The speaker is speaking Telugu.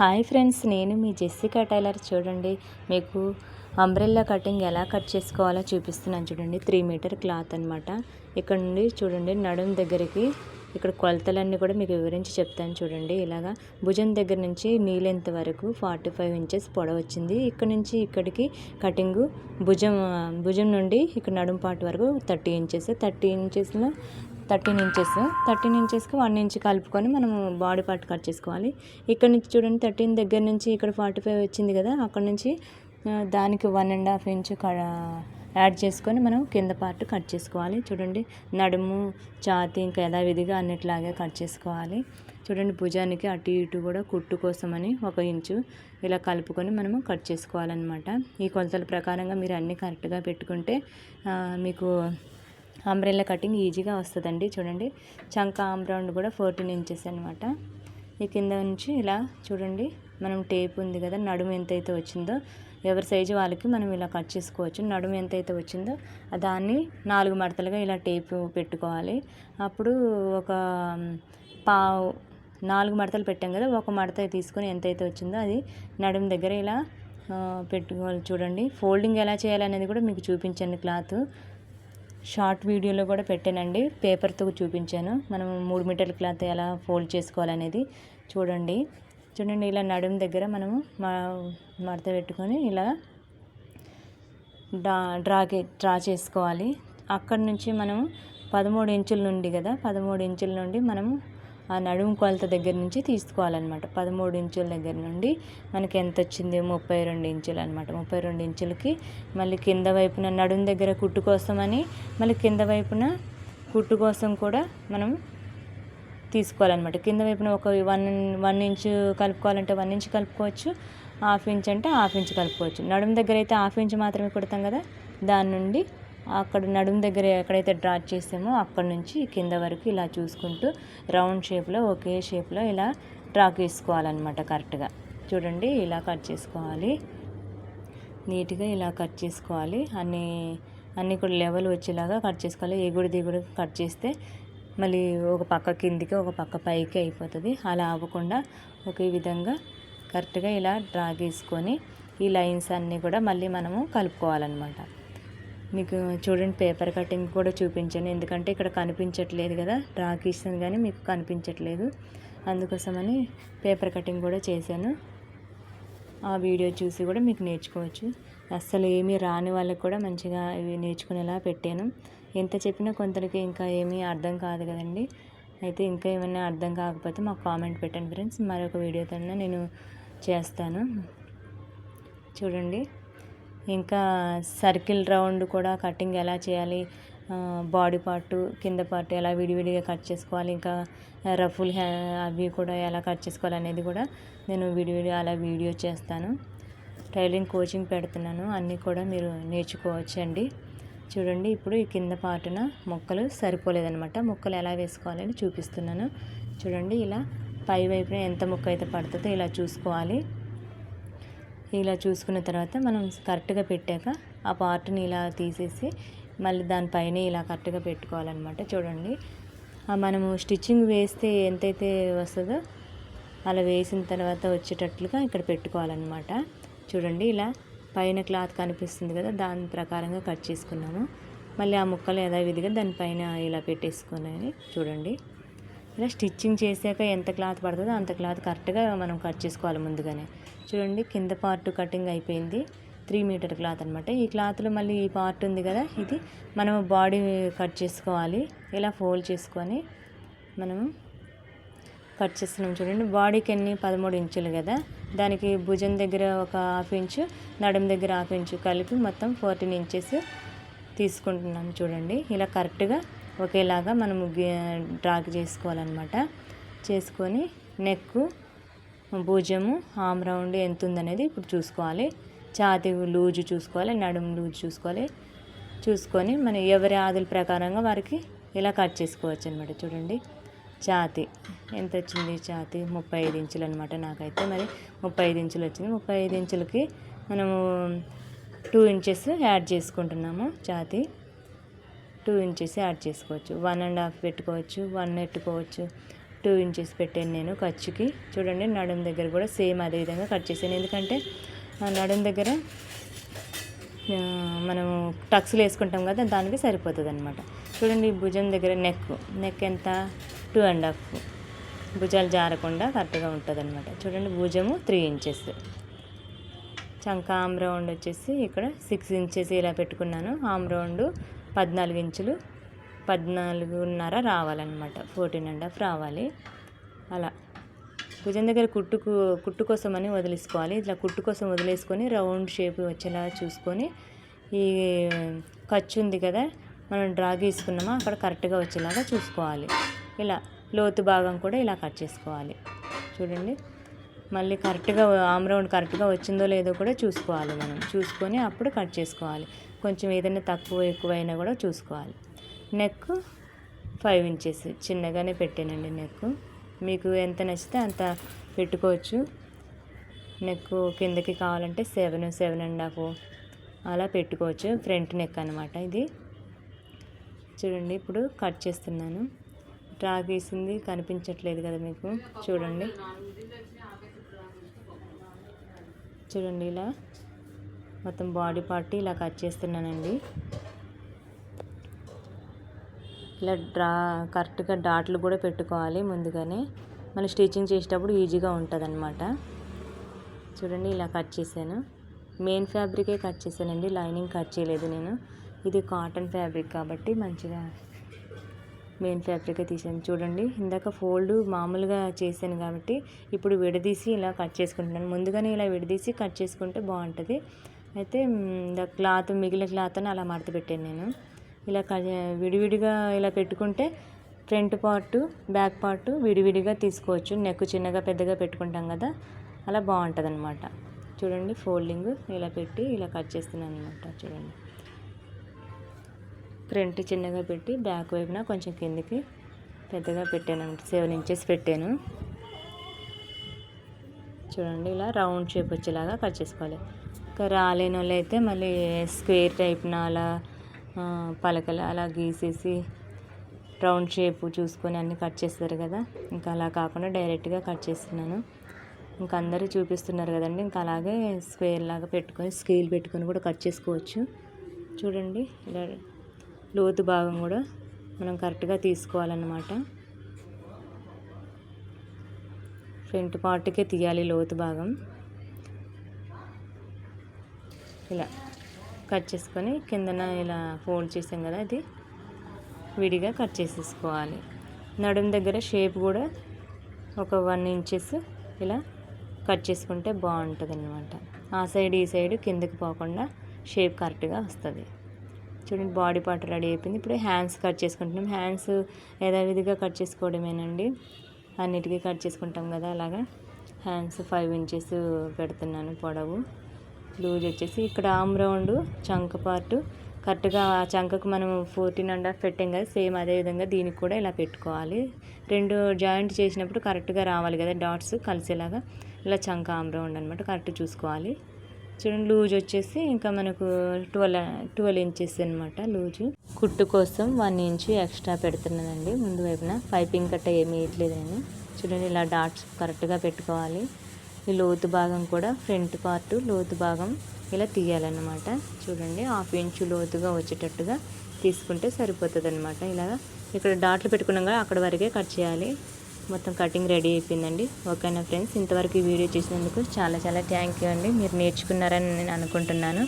హాయ్ ఫ్రెండ్స్ నేను మీ జెస్సికా టైలర్. చూడండి మీకు అంబ్రెల్లా కటింగ్ ఎలా కట్ చేసుకోవాలో చూపిస్తున్నాను. చూడండి త్రీ మీటర్ క్లాత్ అనమాట ఇక్కడ నుండి చూడండి నడుం దగ్గరికి ఇక్కడ కొలతలన్నీ కూడా మీకు వివరించి చెప్తాను చూడండి. ఇలాగా భుజం దగ్గర నుంచి నీలెంత వరకు ఫార్టీ ఫైవ్ ఇంచెస్ పొడవు వచ్చింది. ఇక్కడ నుంచి ఇక్కడికి కటింగ్ భుజం భుజం నుండి ఇక్కడ నడుం పాటు వరకు థర్టీ ఇంచెస్. థర్టీ ఇంచెస్లో థర్టీన్ ఇంచెస్. థర్టీన్ ఇంచెస్కి వన్ ఇంచ్ కలుపుకొని మనం బాడీ పార్ట్ కట్ చేసుకోవాలి. ఇక్కడ నుంచి చూడండి థర్టీన్ దగ్గర నుంచి ఇక్కడ ఫార్టీ ఫైవ్ వచ్చింది కదా అక్కడ నుంచి దానికి one and half inch add చేసుకొని మనం కింద పార్ట్ కట్ చేసుకోవాలి. చూడండి నడుము ఛాతి ఇంకా యథావిధిగా అన్నిట్లాగే కట్ చేసుకోవాలి. చూడండి భుజానికి అటు ఇటు కూడా కుట్టు కోసమని ఒక ఇంచు ఇలా కలుపుకొని మనము కట్ చేసుకోవాలన్నమాట. ఈ కొలతల ప్రకారంగా మీరు అన్నీ కరెక్ట్గా పెట్టుకుంటే మీకు అంబ్రెల్లా కటింగ్ ఈజీగా వస్తుందండి చూడండి. చంక ఆమ్రౌండ్ కూడా ఫోర్టీన్ ఇంచెస్ అనమాట ఈ కింద నుంచి ఇలా చూడండి మనం టేప్ ఉంది కదా నడుము ఎంతైతే వచ్చిందో ఎవరి సైజు వాళ్ళకి మనం ఇలా కట్ చేసుకోవచ్చు. నడుము ఎంతైతే వచ్చిందో దాన్ని నాలుగు మడతలుగా ఇలా టేపు పెట్టుకోవాలి. అప్పుడు ఒక పావు నాలుగు మడతలు పెట్టాం కదా ఒక మడత తీసుకొని ఎంతైతే వచ్చిందో అది నడుము దగ్గర ఇలా పెట్టుకోవాలి. చూడండి ఫోల్డింగ్ ఎలా చేయాలనేది కూడా మీకు చూపించండి క్లాత్. షార్ట్ వీడియోలో కూడా పెట్టానండి. పేపర్తో చూపించాను. మనం మూడు మీటర్ల క్లాత్ ఎలా ఫోల్డ్ చేసుకోవాలనేది చూడండి. చూడండి ఇలా నడుము దగ్గర మనము మడత పెట్టుకొని ఇలా డ్రా డ్రా చేసుకోవాలి. అక్కడి నుంచి మనము పదమూడు ఇంచుల నుండి కదా పదమూడు ఇంచుల నుండి మనము ఆ నడుము కొలత దగ్గర నుంచి తీసుకోవాలన్నమాట. పదమూడు ఇంచుల దగ్గర నుండి మనకి ఎంత వచ్చింది? ముప్పై రెండు ఇంచులు అనమాట ముప్పై రెండు ఇంచులకి మళ్ళీ కింద వైపున నడుము దగ్గర కుట్టు కోసమని మళ్ళీ కింద వైపున కుట్టు కోసం కూడా మనం తీసుకోవాలన్నమాట. కింద వైపున ఒక వన్ వన్ ఇంచు కలుపుకోవాలంటే వన్ ఇంచ్ కలుపుకోవచ్చు. హాఫ్ ఇంచ్ అంటే హాఫ్ ఇంచ్ కలుపుకోవచ్చు. నడుము దగ్గర అయితే హాఫ్ ఇంచ్ మాత్రమే కుడతాం కదా? దాని నుండి అక్కడ నడుము దగ్గర ఎక్కడైతే డ్రా చేసామో అక్కడ నుంచి కింద వరకు ఇలా చూసుకుంటూ రౌండ్ షేప్లో ఒకే షేప్లో ఇలా డ్రా చేసుకోవాలన్నమాట కరెక్ట్గా. చూడండి ఇలా కట్ చేసుకోవాలి. నీట్గా ఇలా కట్ చేసుకోవాలి. అన్నీ అన్నీ కూడా లెవెల్ వచ్చేలాగా కట్ చేసుకోవాలి. ఎగుడు దిగుడు కట్ చేస్తే మళ్ళీ ఒక పక్క కిందికి ఒక పక్క పైకి అయిపోతుంది. అలా అవ్వకుండా ఒకే విధంగా కరెక్ట్గా ఇలా డ్రా గీసుకొని ఈ లైన్స్ అన్నీ కూడా మళ్ళీ మనము కలుపుకోవాలన్నమాట. మీకు చూడండి పేపర్ కటింగ్ కూడా చూపించాను. ఎందుకంటే ఇక్కడ కనిపించట్లేదు కదా. డ్రా గీసాను కానీ మీకు కనిపించట్లేదు. అందుకోసమని పేపర్ కటింగ్ కూడా చేశాను. ఆ వీడియో చూసి కూడా మీకు నేర్చుకోవచ్చు. అస్సలు ఏమీ రాని వాళ్ళకి కూడా మంచిగా ఇవి నేర్చుకునేలా పెట్టాను. ఎంత చెప్పినా కొందరికి ఇంకా ఏమీ అర్థం కాదు కదండి. అయితే ఇంకా ఏమైనా అర్థం కాకపోతే మాకు కామెంట్ పెట్టండి ఫ్రెండ్స్. మరొక వీడియోతో నేను చేస్తాను. చూడండి. ఇంకా సర్కిల్ రౌండ్ కూడా కటింగ్ ఎలా చేయాలి బాడీ పార్ట్ కింద పార్ట్ ఎలా విడివిడిగా కట్ చేసుకోవాలి ఇంకా రఫుల్ హ్యా అవి కూడా ఎలా కట్ చేసుకోవాలి అనేది కూడా నేను విడివిడి అలా వీడియో చేస్తాను. టైలరింగ్ కోచింగ్ పెడుతున్నాను. అన్నీ కూడా మీరు నేర్చుకోవచ్చండి. చూడండి ఇప్పుడు ఈ కింద పాటున మొక్కలు సరిపోలేదనమాట మొక్కలు ఎలా వేసుకోవాలని చూపిస్తున్నాను. చూడండి ఇలా పై వైపున ఎంత మొక్క అయితే పడుతుందో ఇలా చూసుకోవాలి. ఇలా చూసుకున్న తర్వాత మనం కరెక్ట్గా పెట్టాక ఆ పార్ట్ని ఇలా తీసేసి మళ్ళీ దానిపైన ఇలా కరెక్ట్గా పెట్టుకోవాలన్నమాట. చూడండి. మనము స్టిచ్చింగ్ వేస్తే ఎంతైతే వస్తుందో అలా వేసిన తర్వాత వచ్చేటట్లుగా ఇక్కడ పెట్టుకోవాలన్నమాట. చూడండి ఇలా పైన క్లాత్ కనిపిస్తుంది కదా దాని ప్రకారంగా కట్ చేసుకున్నాము. మళ్ళీ ఆ ముక్కలు యథావిధిగా దానిపైన ఇలా పెట్టేసుకుని చూడండి. ఇలా స్టిచ్చింగ్ చేశాక ఎంత క్లాత్ పడుతుందో అంత క్లాత్ కరెక్ట్గా మనం కట్ చేసుకోవాలి ముందుగానే. చూడండి కింద పార్ట్ కటింగ్ అయిపోయింది. త్రీ మీటర్ క్లాత్ అనమాట ఈ క్లాత్లో మళ్ళీ ఈ పార్ట్ ఉంది కదా ఇది మనం బాడీ కట్ చేసుకోవాలి. ఇలా ఫోల్డ్ చేసుకొని మనము కట్ చేస్తున్నాం చూడండి. బాడీకి ఎన్ని? పదమూడు ఇంచులు కదా. దానికి భుజం దగ్గర ఒక హాఫ్ ఇంచు నడుం దగ్గర హాఫ్ ఇంచు కలిపి మొత్తం ఫోర్టీన్ ఇంచెస్ తీసుకుంటున్నాం చూడండి. ఇలా కరెక్ట్గా ఒకేలాగా మనము డ్రాక్ చేసుకోవాలన్నమాట. చేసుకొని నెక్ భుజము ఆమ్ రౌండ్ ఎంత ఉందనేది ఇప్పుడు చూసుకోవాలి. ఛాతి లూజు చూసుకోవాలి నడుము లూజు చూసుకోవాలి. చూసుకొని మన ఎవరి ఆదుల ప్రకారంగా వారికి ఇలా కట్ చేసుకోవచ్చు అనమాట చూడండి. ఛాతి. ఎంత వచ్చింది? ఛాతి ముప్పై ఐదు ఇంచులు అనమాట నాకైతే మరి. ముప్పై ఐదు ఇంచులు వచ్చింది. ముప్పై ఐదు ఇంచులకి మనము టూ ఇంచెస్ యాడ్ చేసుకుంటున్నాము ఛాతి. టూ ఇంచెస్ యాడ్ చేసుకోవచ్చు. వన్ అండ్ హాఫ్ పెట్టుకోవచ్చు వన్ పెట్టుకోవచ్చు. టూ ఇంచెస్ పెట్టాను నేను ఖర్చుకి. చూడండి నడుం దగ్గర కూడా సేమ్ అదే విధంగా కట్ చేశాను. ఎందుకంటే నడుం దగ్గర మనము టక్స్లు వేసుకుంటాం కదా దానికి సరిపోతుంది అనమాట చూడండి భుజం దగ్గర నెక్ నెక్ ఎంత? Two and half. భుజాలు జారకుండా కరెక్ట్గా ఉంటుంది అనమాట చూడండి భుజము త్రీ ఇంచెస్. చంక ఆమ్ రౌండ్ వచ్చేసి ఇక్కడ సిక్స్ ఇంచెస్ ఇలా పెట్టుకున్నాను. ఆమ్ రౌండ్ పద్నాలుగు ఇంచులు పద్నాలుగున్నర రావాలన్నమాట. ఫోర్టీన్ అండ్ హాఫ్ రావాలి. అలా. భుజం దగ్గర కుట్టుకు కుట్టు కోసం అని వదిలేసుకోవాలి. ఇట్లా కుట్టు కోసం వదిలేసుకొని రౌండ్ షేప్ వచ్చేలా చూసుకొని ఈ ఖర్చు ఉంది కదా మనం డ్రా గీసుకున్నామా అక్కడ కరెక్ట్గా వచ్చేలాగా చూసుకోవాలి. ఇలా లోతు భాగం కూడా ఇలా కట్ చేసుకోవాలి. చూడండి. మళ్ళీ కరెక్ట్గా ఆమ్ రౌండ్ కరెక్ట్గా వచ్చిందో లేదో కూడా చూసుకోవాలి మనం. చూసుకొని అప్పుడు కట్ చేసుకోవాలి. కొంచెం ఏదైనా తక్కువ ఎక్కువైనా కూడా చూసుకోవాలి. నెక్ ఫైవ్ ఇంచెస్ చిన్నగానే పెట్టానండి నెక్ మీకు ఎంత నచ్చితే అంత పెట్టుకోవచ్చు. నెక్ కిందకి కావాలంటే సెవెన్ సెవెన్ అండ్ హాఫ్ అలా పెట్టుకోవచ్చు. ఫ్రంట్ నెక్ అనమాట ఇది. చూడండి ఇప్పుడు కట్ చేస్తున్నాను. డ్రా గీసింది కనిపించట్లేదు కదా మీకు. చూడండి. చూడండి ఇలా. మొత్తం బాడీ పార్ట్ ఇలా కట్ చేస్తున్నానండి. ఇలా డ్రా కరెక్ట్గా డాట్లు కూడా పెట్టుకోవాలి ముందుగానే. మళ్ళీ స్టిచ్చింగ్ చేసేటప్పుడు ఈజీగా ఉంటుంది అనమాట చూడండి ఇలా కట్ చేశాను. మెయిన్ ఫ్యాబ్రికే కట్ చేశానండి. లైనింగ్ కట్ చేయలేదు నేను. ఇది కాటన్ ఫ్యాబ్రిక్ కాబట్టి మంచిగా మెయిన్ ఫ్యాబ్రికే తీసాను చూడండి ఇందాక ఫోల్డ్ మామూలుగా చేశాను కాబట్టి ఇప్పుడు విడదీసి ఇలా కట్ చేసుకుంటున్నాను. ముందుగానే ఇలా విడదీసి కట్ చేసుకుంటే బాగుంటుంది. అయితే క్లాత్ మిగిలిన క్లాత్ అని అలా మడత పెట్టాను నేను. ఇలా విడివిడిగా ఇలా పెట్టుకుంటే ఫ్రంట్ పార్ట్ బ్యాక్ పార్ట్ విడివిడిగా తీసుకోవచ్చు. నెక్ చిన్నగా పెద్దగా పెట్టుకుంటాం కదా అలా బాగుంటుంది అనమాట చూడండి ఫోల్డింగ్ ఇలా పెట్టి ఇలా కట్ చేస్తున్నాను అనమాట చూడండి. ఫ్రంట్ చిన్నగా పెట్టి బ్యాక్ వైపున కొంచెం కిందికి పెద్దగా పెట్టాను సెవెన్ ఇంచెస్ పెట్టాను. చూడండి ఇలా రౌండ్ షేప్ వచ్చేలాగా కట్ చేసుకోవాలి. రాలేని వాళ్ళు అయితే మళ్ళీ స్క్వేర్ టైప్న అలా పలకలు అలా గీసేసి రౌండ్ షేప్ చూసుకొని అన్నీ కట్ చేస్తారు కదా. ఇంకా అలా కాకుండా డైరెక్ట్గా కట్ చేస్తున్నాను. ఇంకా అందరూ చూపిస్తున్నారు కదండి. ఇంకా అలాగే స్క్వేర్ లాగా పెట్టుకొని స్కేల్ పెట్టుకొని కూడా కట్ చేసుకోవచ్చు. చూడండి ఇలా లోతు భాగం కూడా మనం కరెక్ట్గా తీసుకోవాలన్నమాట. ఫ్రంట్ పార్ట్కే తీయాలి లోతు భాగం. ఇలా కట్ చేసుకొని కిందన ఇలా ఫోల్డ్ చేసాం కదా అది విడిగా కట్ చేసేసుకోవాలి. నడుం దగ్గర షేప్ కూడా ఒక వన్ ఇంచెస్ ఇలా కట్ చేసుకుంటే బాగుంటుంది అనమాట ఆ సైడ్ ఈ సైడ్ కిందకి పోకుండా షేప్ కరెక్ట్గా వస్తుంది. చూడండి బాడీ పార్ట్ రెడీ అయిపోయింది. ఇప్పుడు హ్యాండ్స్ కట్ చేసుకుంటున్నాం. హ్యాండ్స్ యథావిధిగా కట్ చేసుకోవడమేనండి. అన్నిటికీ కట్ చేసుకుంటాం కదా అలాగా. హ్యాండ్స్ ఫైవ్ ఇంచెస్ పెడుతున్నాను పొడవు. లూజ్ వచ్చేసి ఇక్కడ ఆమ్ రౌండ్ చంక పార్ట్. కరెక్ట్గా ఆ చంకకు మనం ఫోర్టీన్ అండ్ హాఫ్ పెట్టాం కదా సేమ్ అదే విధంగా దీనికి కూడా ఇలా పెట్టుకోవాలి. రెండు జాయింట్ చేసినప్పుడు కరెక్ట్గా రావాలి కదా డాట్స్ కలిసేలాగా. ఇలా చంక ఆమ్ రౌండ్ అనమాట కరెక్ట్ చూసుకోవాలి. చూడండి లూజ్ వచ్చేసి ఇంకా మనకు ట్వెల్వ్ ట్వెల్వ్ ఇంచెస్ అనమాట లూజు. కుట్టు కోసం వన్ ఇంచ్ ఎక్స్ట్రా పెడుతున్నానండి. ముందు వైపున పైపింగ్ కట్ట ఏమీ వేయట్లేదండి చూడండి ఇలా డాట్స్ కరెక్ట్గా పెట్టుకోవాలి. ఈ లోతు భాగం కూడా ఫ్రంట్ పార్ట్ లోతు భాగం ఇలా తీయాలన్నమాట. చూడండి హాఫ్ ఇంచు లోతుగా వచ్చేటట్టుగా తీసుకుంటే సరిపోతుంది అనమాట ఇలాగా ఇక్కడ డాట్లు పెట్టుకున్నాం కదా అక్కడ వరకే కట్ చేయాలి. మొత్తం కటింగ్ రెడీ అయిపోయిందండి. ఓకేనా ఫ్రెండ్స్? ఇంతవరకు ఈ వీడియో చేసినందుకు చాలా చాలా థ్యాంక్ యూ అండి. మీరు నేర్చుకున్నారని నేను అనుకుంటున్నాను.